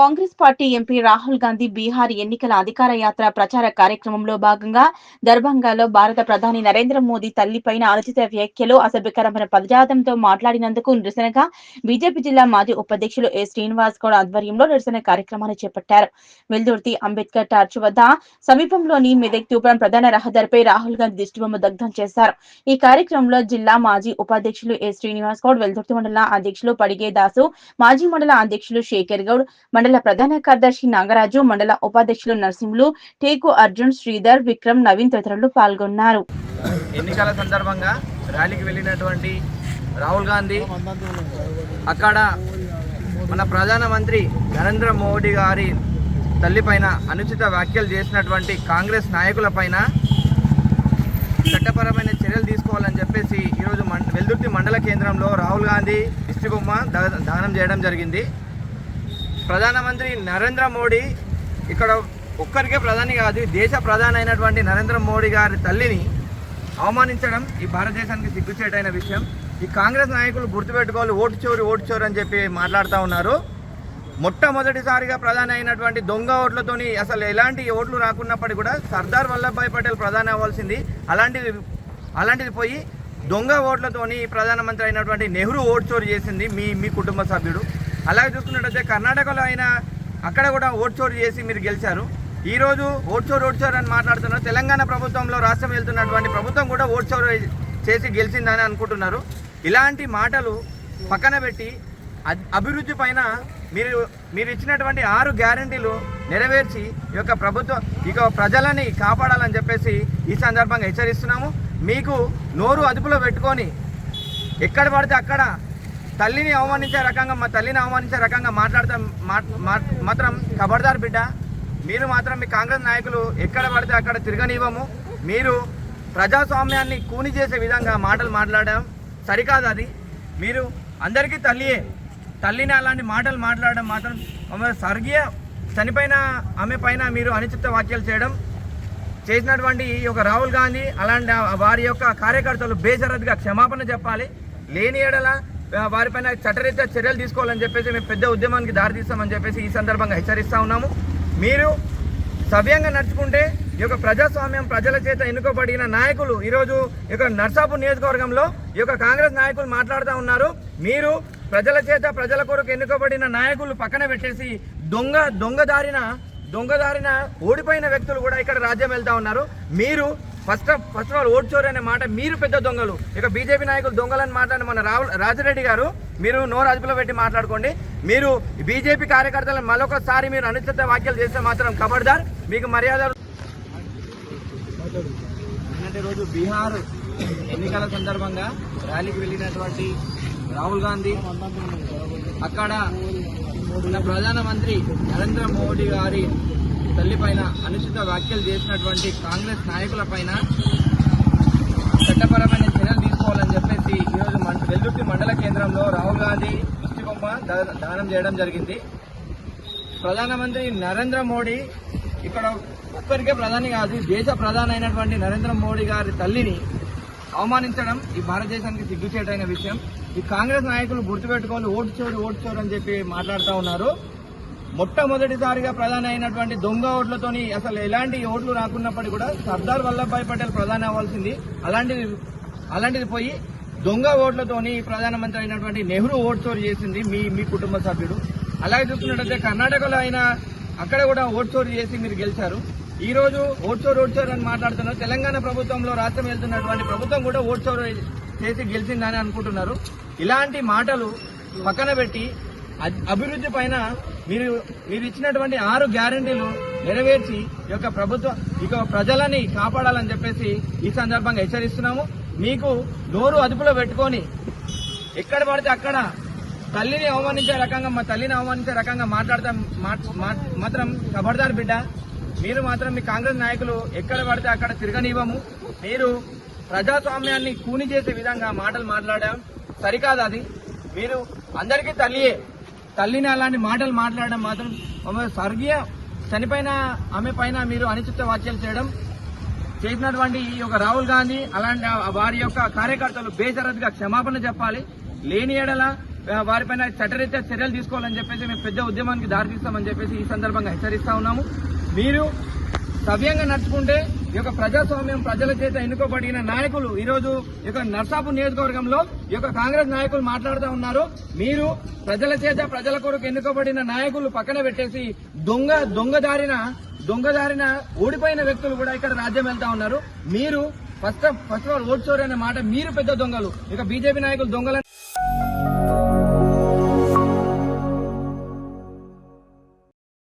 Congress party MP Rahul Gandhi Bihar ఎన్నికల అధికార యాత్ర ప్రచార కార్యక్రమంలో భాగంగా దర్భంగాలో భారత ప్రధాని నరేంద్ర మోదీ తల్లిపైన అనుచిత వ్యాఖ్యలు అసభ్యకరమైన పదజాతంతో మాట్లాడినందుకు నిరసనగా బీజేపీ జిల్లా మాజీ ఉపాధ్యక్షులు ఏ శ్రీనివాస్ గౌడ్ ఆధ్వర్యంలో నిరసన కార్యక్రమాన్ని చేపట్టారు. వెల్దుర్తి అంబేద్కర్ టార్చ్ వద్ద సమీపంలోని మెదక్ తూప్రాన్ ప్రధాన రహదారిపై రాహుల్ గాంధీ దిష్టిబొమ్మ దగ్ధం చేశారు. ఈ కార్యక్రమంలో జిల్లా మాజీ ఉపాధ్యక్షులు ఏ శ్రీనివాస్ గౌడ్ వెల్దుర్తి మండల అధ్యక్షులు పడిగే దాసు మాజీ మండల అధ్యక్షులు శేఖర్ గౌడ్ మండల ప్రధాన కార్యదర్శి నాగరాజు మండల ఉపాధ్యక్షులు నరసింహులు టేకు అర్జున్ శ్రీధర్ విక్రమ్ నవీన్ తదితరులు పాల్గొన్నారు. ఎన్నికల సందర్భంగా ర్యాలీకి వెళ్ళినటువంటి రాహుల్ గాంధీ అక్కడ మన ప్రధానమంత్రి నరేంద్ర మోడీ గారి తల్లిపైన అనుచిత వ్యాఖ్యలు చేసినటువంటి కాంగ్రెస్ నాయకులపైన చట్టపరమైన చర్యలు తీసుకోవాలని చెప్పేసి ఈరోజు మండ వెల్దుర్తి మండల కేంద్రంలో రాహుల్ గాంధీ దిష్టిబొమ్మ దానం చేయడం జరిగింది. ప్రధానమంత్రి నరేంద్ర మోడీ ఇక్కడ ఒక్కరికే ప్రధాని కాదు దేశ ప్రధాని అయినటువంటి నరేంద్ర మోడీ గారి తల్లిని అవమానించడం ఈ భారతదేశానికి సిగ్గుచేటైన విషయం. ఈ కాంగ్రెస్ నాయకులు గుర్తుపెట్టుకోవాలి ఓటు చోరు ఓటు చోరు అని చెప్పి మాట్లాడుతూ ఉన్నారు. మొట్టమొదటిసారిగా ప్రధాని అయినటువంటి దొంగ ఓట్లతోని అసలు ఎలాంటి ఓట్లు రాకున్నప్పటికీ కూడా సర్దార్ వల్లభాయ్ పటేల్ ప్రధాని అవ్వాల్సింది. అలాంటిది అలాంటిది పోయి దొంగ ఓట్లతోని ప్రధానమంత్రి అయినటువంటి నెహ్రూ ఓటు చోరు చేసింది మీ మీ కుటుంబ సభ్యుడు. అలాగే చూసుకున్నట్టయితే కర్ణాటకలో అయినా అక్కడ కూడా ఓటు చేసి మీరు గెలిచారు. ఈరోజు ఓటు చోరు అని మాట్లాడుతున్నారు. తెలంగాణ ప్రభుత్వంలో రాష్ట్రం వెళ్తున్నటువంటి ప్రభుత్వం కూడా ఓటు చేసి గెలిచిందని అనుకుంటున్నారు. ఇలాంటి మాటలు పక్కన పెట్టి అభివృద్ధి పైన మీరు మీరు ఇచ్చినటువంటి ఆరు గ్యారంటీలు నెరవేర్చి ఈ యొక్క ప్రభుత్వం ఇక ప్రజలని కాపాడాలని చెప్పేసి ఈ సందర్భంగా హెచ్చరిస్తున్నాము. మీకు నోరు అదుపులో పెట్టుకొని ఎక్కడ పడితే అక్కడ తల్లిని అవమానించే రకంగా మా తల్లిని అవమానించే రకంగా మాట్లాడతాం మాత్రం ఖబర్దార్ బిడ్డ. మీరు మాత్రం మీ కాంగ్రెస్ నాయకులు ఎక్కడ పడితే అక్కడ తిరగనివ్వము. మీరు ప్రజాస్వామ్యాన్ని కూని చేసే విధంగా మాటలు మాట్లాడడం సరికాదు అది. మీరు అందరికీ తల్లియే. తల్లిని అలాంటి మాటలు మాట్లాడడం మాత్రం ఆమె స్వర్గీయ చనిపోయిన ఆమె పైన మీరు అనుచిత వ్యాఖ్యలు చేయడం. చేసినటువంటి ఈ యొక్క రాహుల్ గాంధీ అలాంటి వారి యొక్క కార్యకర్తలు బేషరత్గా క్షమాపణ చెప్పాలి. లేని ఏడల వారిపైన చట్టరీత్యా చర్యలు తీసుకోవాలని చెప్పేసి మేము పెద్ద ఉద్యమానికి దారితీస్తామని చెప్పేసి ఈ సందర్భంగా హెచ్చరిస్తూ ఉన్నాము. మీరు సవ్యంగా నడుచుకుంటే ఈ యొక్క ప్రజాస్వామ్యం ప్రజల చేత ఎన్నుకోబడిన నాయకులు ఈరోజు ఈ యొక్క నర్సాపూర్ నియోజకవర్గంలో ఈ యొక్క కాంగ్రెస్ నాయకులు మాట్లాడుతూ ఉన్నారు. మీరు ప్రజల చేత ప్రజల కొరకు ఎన్నుకోబడిన నాయకులు పక్కన పెట్టేసి దొంగ దొంగదారిన దొంగదారిన ఓడిపోయిన వ్యక్తులు కూడా ఇక్కడ రాజ్యం వెళ్తా ఉన్నారు. మీరు first of first of all vote చోరీ అనే మాట మీరు పెద్ద దొంగలు. ఇక బీజేపీ నాయకులు దొంగలని మాట్లాడిన మన రాహుల్ రాజరెడ్డి గారు మీరు నోరు అదుపులో పెట్టి మాట్లాడుకోండి. మీరు బీజేపీ కార్యకర్తలను మరొకసారి మీరు అనుచిత వ్యాఖ్యలు చేస్తే మాత్రం కబడ్దార్. మీకు మర్యాద రోజు బీహార్ ఎన్నికల సందర్భంగా ర్యాలీకి వెళ్ళినటువంటి రాహుల్ గాంధీ అక్కడ మన ప్రధానమంత్రి నరేంద్ర మోడీ గారి తల్లిపైన అనుచిత వ్యాఖ్యలు చేసినటువంటి కాంగ్రెస్ నాయకులపైన చట్టపరమైన చర్యలు తీసుకోవాలని చెప్పేసి ఈరోజు వెల్లుర్తి మండల కేంద్రంలో రాహుల్ గాంధీ దిష్టి బొమ్మ దానం చేయడం జరిగింది. ప్రధానమంత్రి నరేంద్ర మోడీ ఇక్కడ ఒక్కరికే ప్రధాని కాదు దేశ ప్రధాని అయినటువంటి నరేంద్ర మోడీ గారి తల్లిని అవమానించడం ఈ భారతదేశానికి సిగ్గుచేటైన విషయం. ఈ కాంగ్రెస్ నాయకులు గుర్తుపెట్టుకోవాలి ఓటు చోరు ఓటు చోరు అని చెప్పి మాట్లాడుతూ ఉన్నారు. మొట్టమొదటిసారిగా ప్రధాని అయినటువంటి దొంగ ఓట్లతోని అసలు ఎలాంటి ఓట్లు రాకున్నప్పటికీ కూడా సర్దార్ వల్లభాయ్ పటేల్ ప్రధాని అవ్వాల్సింది. అలాంటిది అలాంటిది పోయి దొంగ ఓట్లతోని ప్రధానమంత్రి అయినటువంటి నెహ్రూ ఓట్ చోరీ చేసింది మీ మీ కుటుంబ సభ్యుడు. అలాగే చూసుకున్నట్టయితే కర్ణాటకలో అయినా అక్కడ కూడా ఓట్ చోరీ చేసి మీరు గెలిచారు. ఈ రోజు ఓట్ చోరు ఓట్ చోరు అని మాట్లాడుతున్నారు. తెలంగాణ ప్రభుత్వంలో రాష్ట్రం వెళ్తున్నటువంటి ప్రభుత్వం కూడా ఓట్ చోరు చేసి గెలిచిందని అనుకుంటున్నారు. ఇలాంటి మాటలు పక్కన పెట్టి అభివృద్ధి పైన మీరు మీరు ఇచ్చినటువంటి ఆరు గ్యారంటీలు నెరవేర్చి ఈ యొక్క ప్రభుత్వం ఇక ప్రజలని కాపాడాలని చెప్పేసి ఈ సందర్భంగా హెచ్చరిస్తున్నాము. మీకు నోరు అదుపులో పెట్టుకొని ఎక్కడ పడితే అక్కడ తల్లిని అవమానించే రకంగా మా తల్లిని అవమానించే రకంగా మాట్లాడతాం మాత్రం కబడతారు బిడ్డ. మీరు మాత్రం మీ కాంగ్రెస్ నాయకులు ఎక్కడ పడితే అక్కడ తిరగనివ్వము. మీరు ప్రజాస్వామ్యాన్ని కూని చేసే విధంగా మాటలు మాట్లాడడం సరికాదు అది. మీరు అందరికీ తల్లియే. తల్లిని అలాంటి మాటలు మాట్లాడడం మాత్రం స్వర్గీయ చనిపోయిన ఆమె పైన మీరు అనుచిత వ్యాఖ్యలు చేయడం చేసినటువంటి ఈ యొక్క రాహుల్ గాంధీ అలాంటి వారి యొక్క కార్యకర్తలు బేషరత్గా క్షమాపణ చెప్పాలి. లేని ఎడల వారిపైన చట్టరీత్యా చర్యలు తీసుకోవాలని చెప్పేసి మేము పెద్ద ఉద్యమానికి దారితీస్తామని చెప్పేసి ఈ సందర్భంగా హెచ్చరిస్తా ఉన్నాము. మీరు సవ్యంగా నడుచుకుంటే ఈ యొక్క ప్రజాస్వామ్యం ప్రజల చేత ఎన్నుకోబడిన నాయకులు ఈరోజు ఈ యొక్క నర్సాపూర్ నియోజకవర్గంలో ఈ యొక్క కాంగ్రెస్ నాయకులు మాట్లాడుతూ ఉన్నారు. మీరు ప్రజల చేత ప్రజల కొరకు ఎన్నుకోబడిన నాయకులు పక్కన పెట్టేసి దొంగ దొంగదారిన దొంగదారిన ఓడిపోయిన వ్యక్తులు కూడా ఇక్కడ రాజ్యం వెళ్తా ఉన్నారు. మీరు first first of all vote చోరీ అనే మాట మీరు పెద్ద దొంగలు. ఇక బీజేపీ నాయకులు దొంగలని